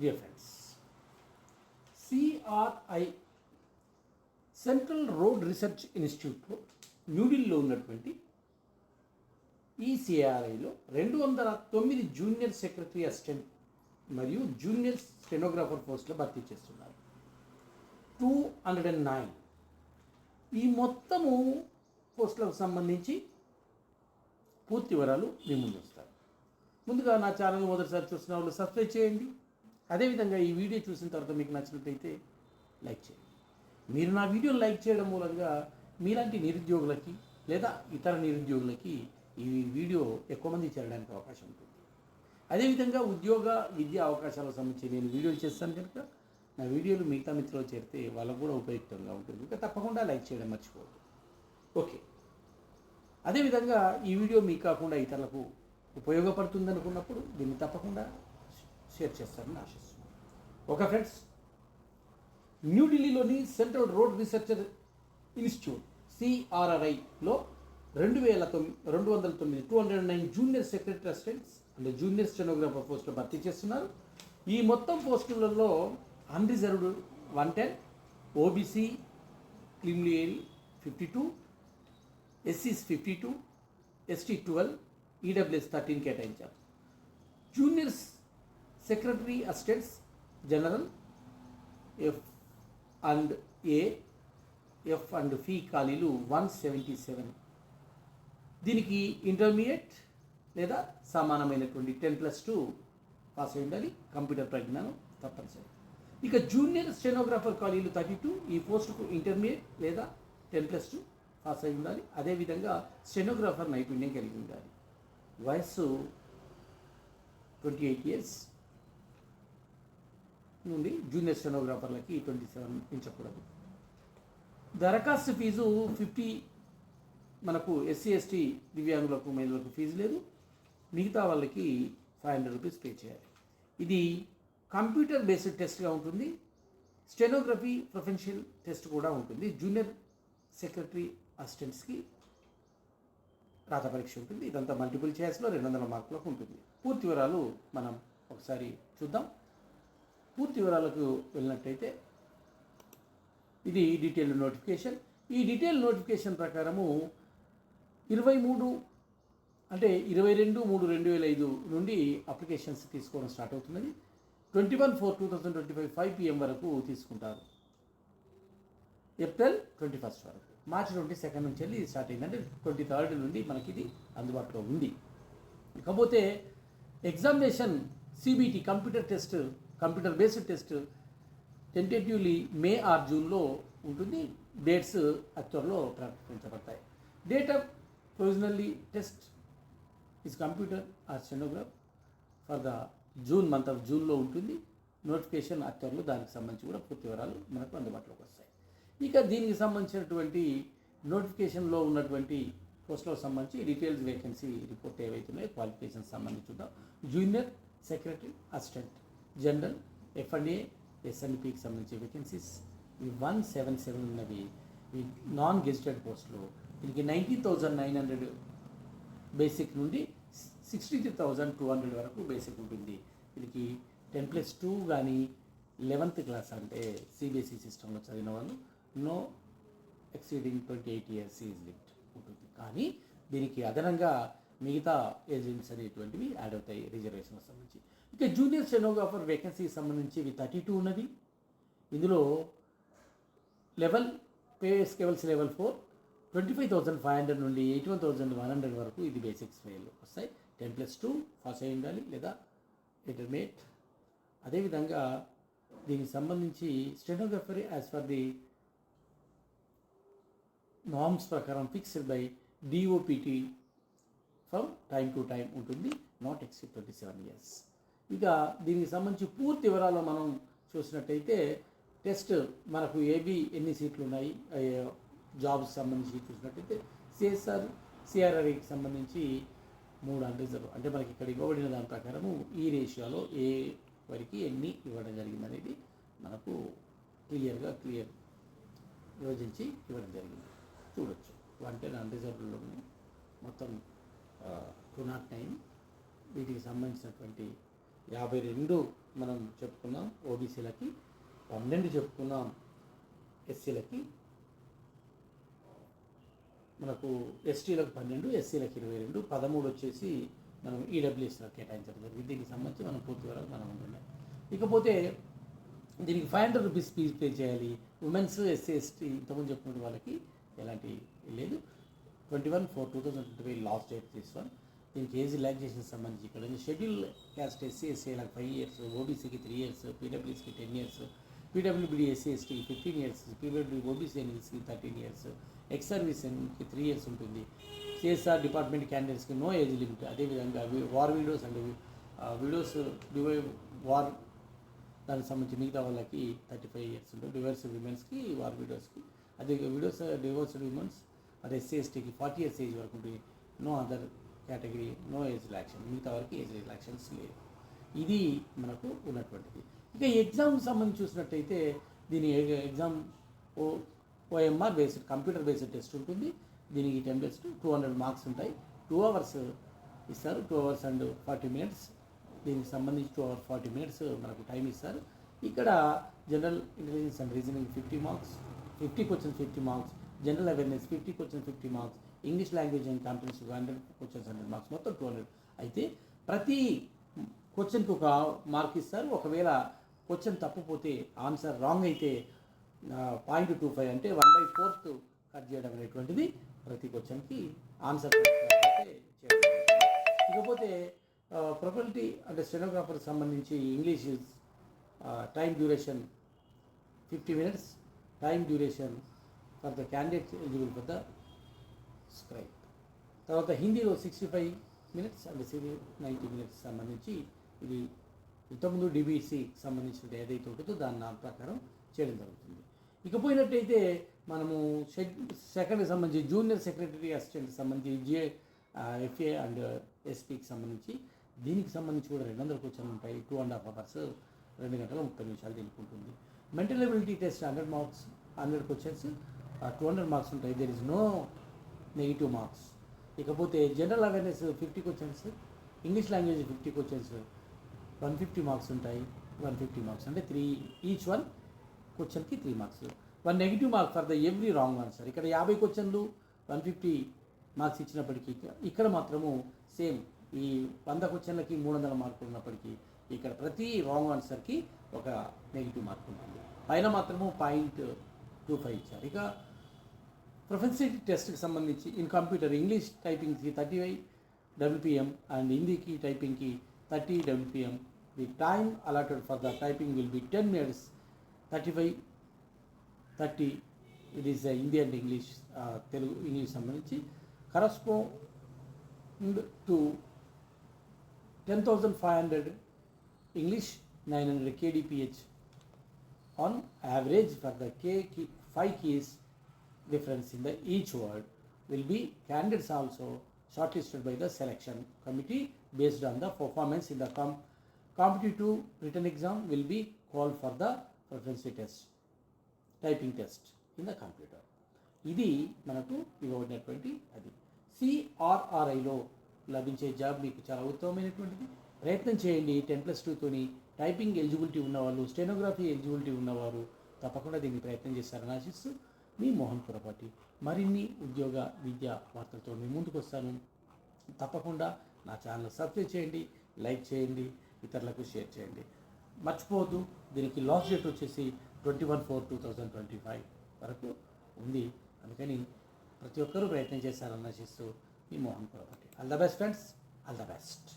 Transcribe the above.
Dear friends CRI central road research ఇన్స్టిట్యూట్లో న్యూఢిల్లీలో ఉన్నటువంటి ఈ సిఆర్ఐలో రెండు వందల తొమ్మిది జూనియర్ సెక్రటరీ అసిస్టెంట్ మరియు జూనియర్ స్టెనోగ్రాఫర్ పోస్టులు భర్తీ చేస్తున్నారు. టూ హండ్రెడ్ అండ్ నైన్ ఈ మొత్తము పోస్టులకు సంబంధించి పూర్తి వివరాలు మీ ముందు వస్తారు ముందుగా నా ఛానల్ మొదటిసారి చూసిన వాళ్ళు సబ్స్క్రైబ్ చేయండి. అదేవిధంగా ఈ వీడియో చూసిన తర్వాత మీకు నచ్చినట్టయితే లైక్ చేయండి. మీరు నా వీడియోని లైక్ చేయడం మూలంగా మీలాంటి నిరుద్యోగులకి లేదా ఇతర నిరుద్యోగులకి ఈ వీడియో ఎక్కువ మంది చేరడానికి అవకాశం ఉంటుంది. అదేవిధంగా ఉద్యోగ విద్యా అవకాశాలకు సంబంధించి నేను వీడియోలు చేస్తాను కనుక నా వీడియోలు మిగతా మిత్రులు చేరితే వాళ్ళకు కూడా ఉపయుక్తంగా ఉంటుంది. ఇంకా తప్పకుండా లైక్ చేయడం మర్చిపోవద్దు. ఓకే. అదేవిధంగా ఈ వీడియో మీకు కాకుండా ఇతరులకు ఉపయోగపడుతుంది అనుకున్నప్పుడు దీన్ని తప్పకుండా షేర్ చేస్తారని ఆశిస్తున్నాను. ఓకే ఫ్రెండ్స్ న్యూఢిల్లీలోని సెంట్రల్ రోడ్ రీసెర్చర్ ఇన్స్టిట్యూట్ సిఆర్ఆర్ఐలో రెండు వేల తొమ్మిది రెండు వందల తొమ్మిది two hundred nine junior secretary assistants అంటే జూనియర్ స్టెనోగ్రాఫర్ పోస్టులు భర్తీ చేస్తున్నారు. ఈ మొత్తం పోస్టులలో అన్రిజర్వ్డ్ వన్ టెన్ ఓబీసీ క్లిమ్లియరీ fifty two ఎస్సీస్ fifty two ST twelve EWS thirteen కేటాయించారు. Juniors secretary assistants general F and A F and P ఖాళీలు వన్ సెవెంటీ సెవెన్ దీనికి ఇంటర్మీడియట్ లేదా సమానమైనటువంటి టెన్ ప్లస్ టూ పాస్ అయి ఉండాలి. కంప్యూటర్ ప్రజ్ఞానం తప్పనిసరి. ఇక జూనియర్ స్టెనోగ్రాఫర్ ఖాళీలు థర్టీ టూ ఈ పోస్టుకు ఇంటర్మీడియట్ లేదా టెన్ ప్లస్ టూ పాస్ అయి ఉండాలి. అదేవిధంగా స్టెనోగ్రాఫర్ నైపుణ్యం కలిగి ఉండాలి. వయస్సు ట్వంటీ ఎయిట్ ఇయర్స్ నుండి జూనియర్ స్టెనోగ్రాఫర్లకి ట్వంటీ సెవెన్ పెంచకూడదు దరఖాస్తు ఫీజు ఫిఫ్టీ మనకు ఎస్సీ ఎస్టీ దివ్యాంగులకు మహిళలకు ఫీజు లేదు. మిగతా వాళ్ళకి ఫైవ్ హండ్రెడ్ రూపీస్ పే చేయాలి. ఇది కంప్యూటర్ బేస్డ్ టెస్ట్గా ఉంటుంది. స్టెనోగ్రఫీ ప్రొఫెన్షియల్ టెస్ట్ కూడా ఉంటుంది. జూనియర్ సెక్రటరీ అసిస్టెంట్స్కి రాత పరీక్ష ఉంటుంది. ఇదంతా మల్టిపుల్ చాయిస్లో రెండు వందల మార్కులకు ఉంటుంది. పూర్తి వివరాలు మనం ఒకసారి చూద్దాం. పూర్తి వివరాలకు వెళ్ళినట్టయితే ఇది డీటెయిల్ నోటిఫికేషన్. ఈ డీటెయిల్ నోటిఫికేషన్ ప్రకారము ఇరవై మూడు అంటే ఇరవై రెండు మూడు రెండు వేల ఐదు నుండి అప్లికేషన్స్ తీసుకోవడం స్టార్ట్ అవుతున్నది. Twenty one four two thousand twenty five five PM వరకు తీసుకుంటారు. ఏప్రిల్ ట్వంటీ ఫస్ట్ వరకు. మార్చి ట్వంటీ సెకండ్ నుంచి వెళ్ళి స్టార్ట్ అయింది అంటే ట్వంటీ థర్డ్ నుండి మనకి ఇది అందుబాటులో ఉంది. ఇకపోతే examination CBT computer test computer based test tentatively May or జూన్లో ఉంటుంది. డేట్స్ అక్టోబర్లో ప్రకటించబడతాయి date of provisionally test is computer or stenograph for the June month of జూన్లో ఉంటుంది. నోటిఫికేషన్ అక్టోబర్లో దానికి సంబంధించి కూడా పూర్తి వివరాలు మనకు అందుబాటులోకి వస్తాయి. ఇక దీనికి సంబంధించినటువంటి నోటిఫికేషన్లో ఉన్నటువంటి పోస్టులకు సంబంధించి డీటెయిల్స్ వేకెన్సీ రిపోర్ట్ ఏవైతున్నాయో క్వాలిఫికేషన్ సంబంధించి చూద్దాం. Junior secretary assistant general F and A ఎస్ఎన్పికి సంబంధించి వేకెన్సీస్ ఈ వన్ సెవెన్ సెవెన్ ఉన్నవి. ఈ నాన్ గెజిటెడ్ పోస్టులు దీనికి ninety thousand nine hundred basic నుండి sixty three thousand two hundred వరకు బేసిక్ ఉంటుంది. దీనికి టెన్ ప్లస్ టూ కానీ లెవెన్త్ క్లాస్ అంటే సిబిఎస్ఈ సిస్టంలో చదివిన వాళ్ళు no exceeding twenty eight years is limit ఉంటుంది. కానీ దీనికి అదనంగా మిగతా ఏజెంట్స్ అనేటువంటివి యాడ్ అవుతాయి రిజర్వేషన్కి సంబంధించి. ఇక జూనియర్ స్టెనోగ్రాఫర్ వేకెన్సీకి సంబంధించి ఇవి థర్టీ టూ ఉన్నది. ఇందులో level pay scales level four twenty five thousand five hundred నుండి eighty one thousand one hundred వరకు ఇది బేసిక్స్ ఫెయిల్ వస్తాయి. టెన్ ప్లస్ టూ పాస్ అయి ఉండాలి లేదా ఇంటర్మీడియట్ అదేవిధంగా దీనికి సంబంధించి stenography as per the norms ప్రకారం fixed by DoPT from time to time ఉంటుంది not except twenty seven years ఇక దీనికి సంబంధించి పూర్తి వివరాలు మనం చూసినట్టయితే టెస్ట్ మనకు ఏబి ఎన్ని సీట్లు ఉన్నాయి? జాబ్స్ సంబంధించి చూసినట్టయితే సిఎస్ఆర్ సిఆర్ఆర్ఐకి సంబంధించి మూడు అన్రిజర్వ్ అంటే మనకి ఇక్కడ ఇవ్వబడిన దాని ప్రకారము ఈ రేషియోలో ఏ వరకు ఎన్ని ఇవ్వడం జరిగింది అనేది మనకు క్లియర్గా క్లియర్ విభజించి ఇవ్వడం జరిగింది. చూడొచ్చు. అంటే టెన్ అన్రిజర్వ్లో మొత్తం టూ నాట్ నైన్ వీటికి సంబంధించినటువంటి యాభై రెండు మనం చెప్పుకున్నాం ఓబీసీలకి పన్నెండు చెప్పుకున్నాం ఎస్సీలకి మనకు ఎస్టీలకు పన్నెండు ఎస్సీలకు ఇరవై రెండు పదమూడు వచ్చేసి మనం ఈడబ్ల్యూఎస్లకు కేటాయించడం జరిగింది. దీనికి సంబంధించి మనం పూర్తి వరకు మనం ఉంటున్నాం. ఇకపోతే దీనికి five hundred rupees fees pay చేయాలి. ఉమెన్స్ ఎస్సీ ఎస్టీ ఇంతకుముందు చెప్పుకునే వాళ్ళకి ఎలాంటి లేదు. Twenty one four two thousand twenty five last date తీసుకొని దీనికి ఏజ్ రిలాక్సేషన్ సంబంధించి ఇక్కడ షెడ్యూల్ క్యాస్ట్ ఎస్సీ ఎస్సీలకు ఫైవ్ ఇయర్స్ ఓబీసీకి త్రీ ఇయర్స్ పీడబ్ల్యూసీకి టెన్ ఇయర్స్ పీడబ్ల్యూబీడీ ఎస్సీ ఎస్టీకి ఫిఫ్టీన్ ఇయర్స్ పీడబ్ల్యూ ఓబీసీ ఎన్ఎస్కి థర్టీన్ ఇయర్స్ ఎక్స్ సర్వీస్ ఎన్కి త్రీ ఇయర్స్ ఉంటుంది. సిఎస్ఆర్ డిపార్ట్మెంట్ క్యాండిడేట్స్కి నో ఏజ్ లిమిట్ అదేవిధంగా వార్ వీడియోస్ అండ్ వీడియోస్ డివై వార్ దానికి సంబంధించి మిగతా వాళ్ళకి థర్టీ ఫైవ్ ఇయర్స్ ఉంటుంది డివర్స్ విమెన్స్కి వార్ వీడియోస్కి అదే వీడియోస్ డివోర్స్డ్ విమెన్స్ అదే ఎస్సీ ఎస్టీకి ఫార్టీ ఇయర్స్ ఏజ్ వరకు ఉంటుంది. No other category no age relaxation మిగతా వరకు ఏజ్ రిలాక్షన్స్ లేవు. ఇది మనకు ఉన్నటువంటిది. ఇక ఎగ్జామ్ సంబంధించి చూసినట్టయితే దీని ఎగ్జామ్ ఓ OMR based computer based test ఉంటుంది. దీనికి ten based two hundred marks ఉంటాయి. టూ అవర్స్ ఇస్తారు. Two hours and forty minutes. దీనికి సంబంధించి టూ అవర్ ఫార్టీ మినిట్స్ మనకు టైం ఇస్తారు. ఇక్కడ general intelligence and reasoning fifty marks fifty questions fifty marks. General awareness fifty questions fifty marks English language and competition hundred questions hundred marks మొత్తం two hundred అయితే ప్రతి క్వశ్చన్కి ఒక mark ఇస్తారు ఒకవేళ క్వశ్చన్ తప్పిపోతే ఆన్సర్ రాంగ్ అయితే పాయింట్ టూ ఫైవ్ అంటే వన్ బై ఫోర్త్ కట్ చేయడం అనేటువంటిది ప్రతి క్వశ్చన్కి ఆన్సర్ ఇకపోతే ప్రొపర్టీ అంటే స్టెనోగ్రాఫర్కి సంబంధించి English time duration fifty minutes time duration for the candidate eligible for the scribe తర్వాత హిందీలో sixty five minutes and CV ninety minutes సంబంధించి ఇది ఇంతకుముందు డిబిసికి సంబంధించిన ఏదైతే ఉంటుందో దాని నా ప్రకారం చేయడం జరుగుతుంది. ఇకపోయినట్టయితే మనము సెకండ్ సంబంధించి జూనియర్ సెక్రటరీ అసిస్టెంట్ సంబంధించి జిఏ ఎఫ్ఏ అండ్ ఎస్పీకి సంబంధించి దీనికి సంబంధించి కూడా రెండు వందల క్వశ్చన్లు ఉంటాయి. టూ అండ్ హాఫ్ అవర్స్ రెండు గంటల ముప్పై నిమిషాలు తెలుపుకుంటుంది mental ability test hundred marks hundred questions two hundred marks ఉంటాయి. There is no negative marks ఇకపోతే general awareness fifty questions English language fifty questions one fifty marks ఉంటాయి. వన్ ఫిఫ్టీ మార్క్స్ అంటే three each one క్వశ్చన్కి three marks one negative marks for the every wrong answer ఇక్కడ యాభై క్వశ్చన్లు one fifty marks ఇచ్చినప్పటికీ ఇక్కడ మాత్రము సేమ్ ఈ వంద క్వశ్చన్లకి మూడు వందల మార్కులు ఉన్నప్పటికీ ఇక్కడ ప్రతి రాంగ్ ఆన్సర్కి ఒక నెగిటివ్ మార్క్ ఉంటుంది. పైన మాత్రము పాయింట్ టూ ఫైవ్ ఇచ్చారు. ఇక ప్రొఫెన్సిటీ టెస్ట్కి సంబంధించి ఇన్ కంప్యూటర్ ఇంగ్లీష్ టైపింగ్కి థర్టీ ఫైవ్ డబ్ల్యూపీఎం అండ్ హిందీకి టైపింగ్కి thirty WPM the time allotted for the typing will be ten minutes. Thirty five thirty it is Hindi and English Telugu English సంబంధించి. Correspond to ten thousand five hundred English nine hundred KDPH. On average for the K five five difference in the each word will be candidates also shortlisted by the selection committee based on the performance in the com- competitive written exam will be called for the proficiency test typing test in the computer ఇది మనకు ఇవ్వబడినటువంటి అది సిఆర్ఆర్ఐలో లభించే job మీకు చాలా ఉత్తమమైనటువంటిది ప్రయత్నం చేయండి టెన్ ప్లస్ టూతోని టైపింగ్ ఎలిజిబిలిటీ ఉన్నవాళ్ళు స్టెనోగ్రఫీ ఎలిజిబిలిటీ ఉన్నవారు తప్పకుండా దీన్ని ప్రయత్నం చేస్తారని ఆశిస్తూ మీ మోహన్ పురపాటి మరిన్ని ఉద్యోగ విద్యా వార్తలతో మీ ముందుకు వస్తాను. తప్పకుండా నా ఛానల్ సబ్స్క్రైబ్ చేయండి లైక్ చేయండి ఇతరులకు షేర్ చేయండి. మర్చిపోవద్దు దీనికి లాస్ట్ డేట్ వచ్చేసి twenty one four two thousand twenty five వరకు ఉంది. అందుకని ప్రతి ఒక్కరూ ప్రయత్నం చేశారని ఆశిస్తూ మీ Mohan Purapati. All the best friends all the best